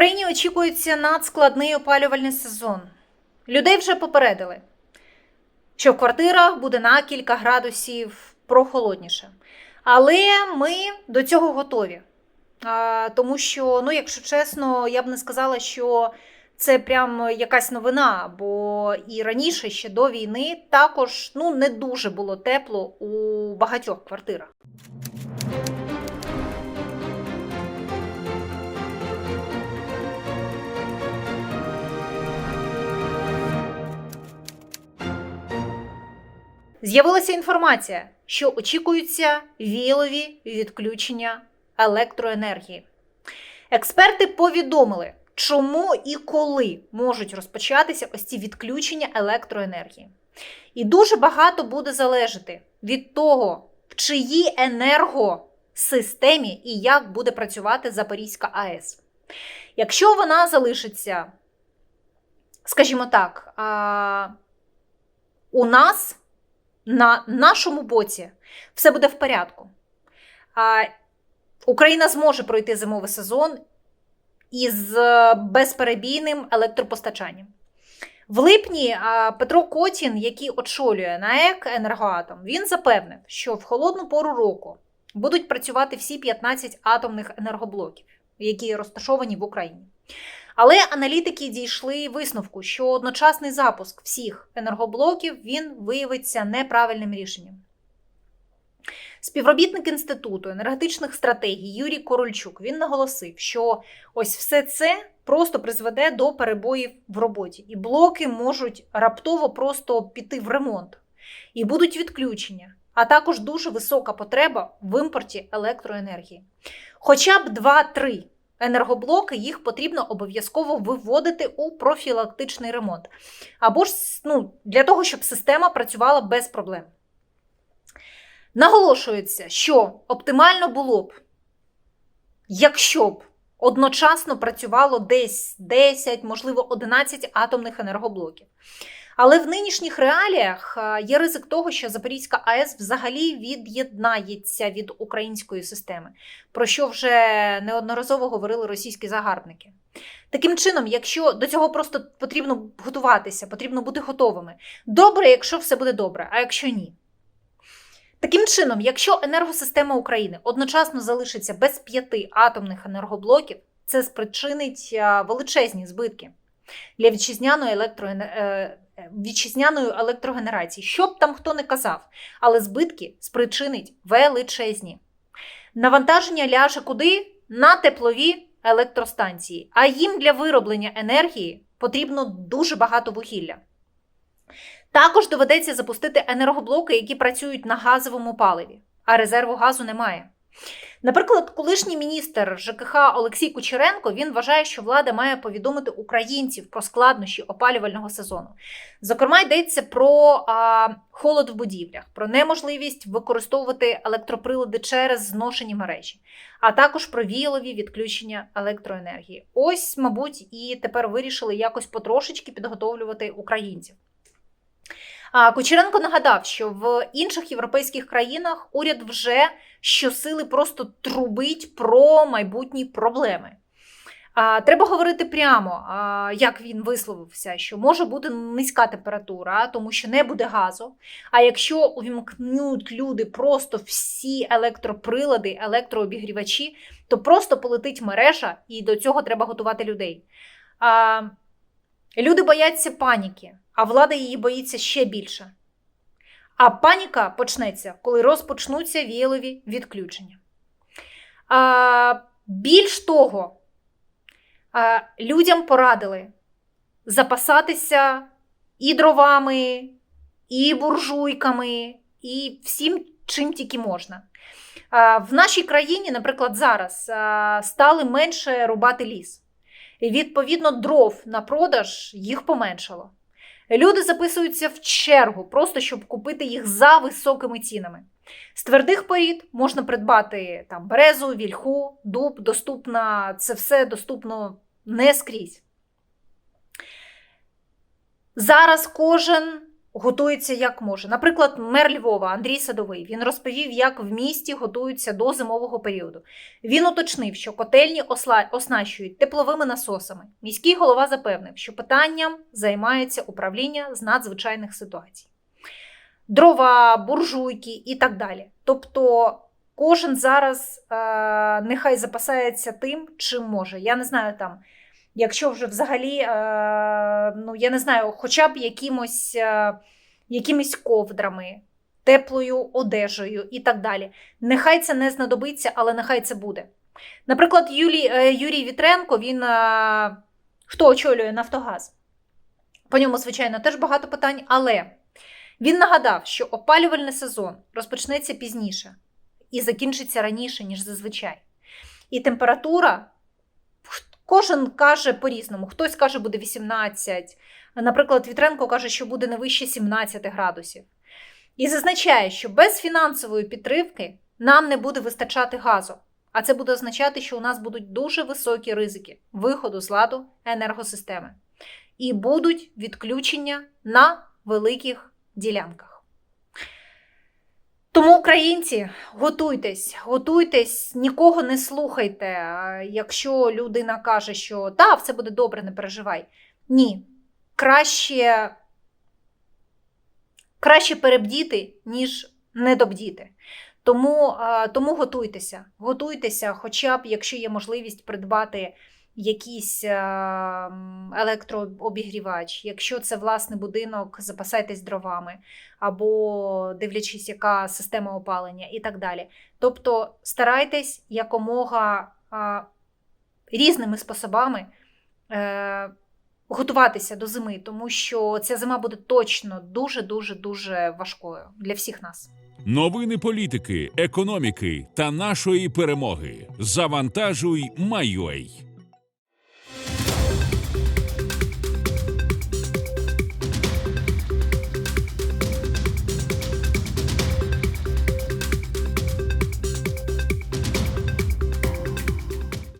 Україні очікується надскладний опалювальний сезон. Людей вже попередили, що в квартирах буде на кілька градусів прохолодніше. Але ми до цього готові. А, тому що, ну, якщо чесно, я б не сказала, що це прям якась новина, бо і раніше, ще до війни, також ну, не дуже було тепло у багатьох квартирах. З'явилася інформація, що очікуються вілові відключення електроенергії. Експерти повідомили, чому і коли можуть розпочатися ось ці відключення електроенергії. І дуже багато буде залежати від того, в чиїй енергосистемі і як буде працювати Запорізька АЕС. Якщо вона залишиться, скажімо так, у нас на нашому боці все буде в порядку. А, Україна зможе пройти зимовий сезон із е, безперебійним електропостачанням. В липні Петро Котін, який очолює НАЕК Енергоатом, він запевнив, що в холодну пору року будуть працювати всі 15 атомних енергоблоків, які розташовані в Україні. Але аналітики дійшли висновку, що одночасний запуск всіх енергоблоків він виявиться неправильним рішенням. Співробітник інституту енергетичних стратегій Юрій Корольчук він наголосив, що ось все це просто призведе до перебоїв в роботі, і блоки можуть раптово просто піти в ремонт, і будуть відключення, а також дуже висока потреба в імпорті електроенергії. Хоча б 2-3 енергоблоки їх потрібно обов'язково виводити у профілактичний ремонт, або ж ну, для того, щоб система працювала без проблем. Наголошується, що оптимально було б, якщо б одночасно працювало десь 10, можливо, 11 атомних енергоблоків. Але в нинішніх реаліях є ризик того, що Запорізька АЕС взагалі від'єднається від української системи, про що вже неодноразово говорили російські загарбники. Таким чином, якщо до цього просто потрібно готуватися, потрібно бути готовими. Добре, якщо все буде добре, а якщо ні. Таким чином, якщо енергосистема України одночасно залишиться без п'яти атомних енергоблоків, це спричинить величезні збитки для вітчизняної, електроене... вітчизняної електрогенерації. Що б там хто не казав, але збитки спричинить величезні. Навантаження ляже куди? На теплові електростанції, а їм для вироблення енергії потрібно дуже багато вугілля. Також доведеться запустити енергоблоки, які працюють на газовому паливі, а резерву газу немає. Наприклад, колишній міністр ЖКХ Олексій Кучеренко він вважає, що влада має повідомити українців про складнощі опалювального сезону. Зокрема, йдеться про а, холод в будівлях, про неможливість використовувати електроприлади через зношені мережі, а також про віялові відключення електроенергії. Ось, мабуть, і тепер вирішили якось потрошечки підготовлювати українців. Кучеренко нагадав, що в інших європейських країнах уряд вже щосили просто трубить про майбутні проблеми. Треба говорити прямо, як він висловився, що може бути низька температура, тому що не буде газу. А якщо увімкнуть люди просто всі електроприлади, електрообігрівачі, то просто полетить мережа, і до цього треба готувати людей. Люди бояться паніки, а влада її боїться ще більше. А паніка почнеться, коли розпочнуться віялові відключення. А, Більш того, а, людям порадили запасатися і дровами, і буржуйками, і всім, чим тільки можна. А, В нашій країні, наприклад, зараз а, стали менше рубати ліс. І, відповідно, дров на продаж їх поменшало. Люди записуються в чергу, просто щоб купити їх за високими цінами. З твердих порід можна придбати там березу, вільху, дуб, доступна, це все доступно не скрізь. Зараз кожен готується як може. Наприклад, мер Львова Андрій Садовий він розповів, як в місті готуються до зимового періоду. Він уточнив, що котельні осла- оснащують тепловими насосами. Міський голова запевнив, що питанням займається управління з надзвичайних ситуацій. Дрова, буржуйки і так далі. Тобто кожен зараз е, нехай запасається тим, чим може. Я не знаю там, якщо вже взагалі, е, ну я не знаю, хоча б якимось, е, якимись ковдрами, теплою одежею і так далі. Нехай це не знадобиться, але нехай це буде. Наприклад, Юлій, е, Юрій Вітренко, він хто очолює Нафтогаз? По ньому, звичайно, теж багато питань, але він нагадав, що опалювальний сезон розпочнеться пізніше і закінчиться раніше, ніж зазвичай. І температура, кожен каже по-різному. Хтось каже, буде 18. Наприклад, Вітренко каже, що буде не вище 17 градусів. І зазначає, що без фінансової підтримки нам не буде вистачати газу. А це буде означати, що у нас будуть дуже високі ризики виходу з ладу енергосистеми. І будуть відключення на великих ділянках. Тому, українці, готуйтесь, готуйтесь, нікого не слухайте. Якщо людина каже, що та, все буде добре, не переживай. Ні. Краще, краще перебдіти, ніж недобдіти. Тому, тому готуйтеся, готуйтеся, хоча б, якщо є можливість придбати якийсь е, електрообігрівач, якщо це власний будинок, запасайтесь дровами, або дивлячись, яка система опалення, і так далі. Тобто старайтесь якомога різними способами е, готуватися до зими, тому що ця зима буде точно дуже дуже дуже важкою для всіх нас. Новини політики, економіки та нашої перемоги. Завантажуй, Майой.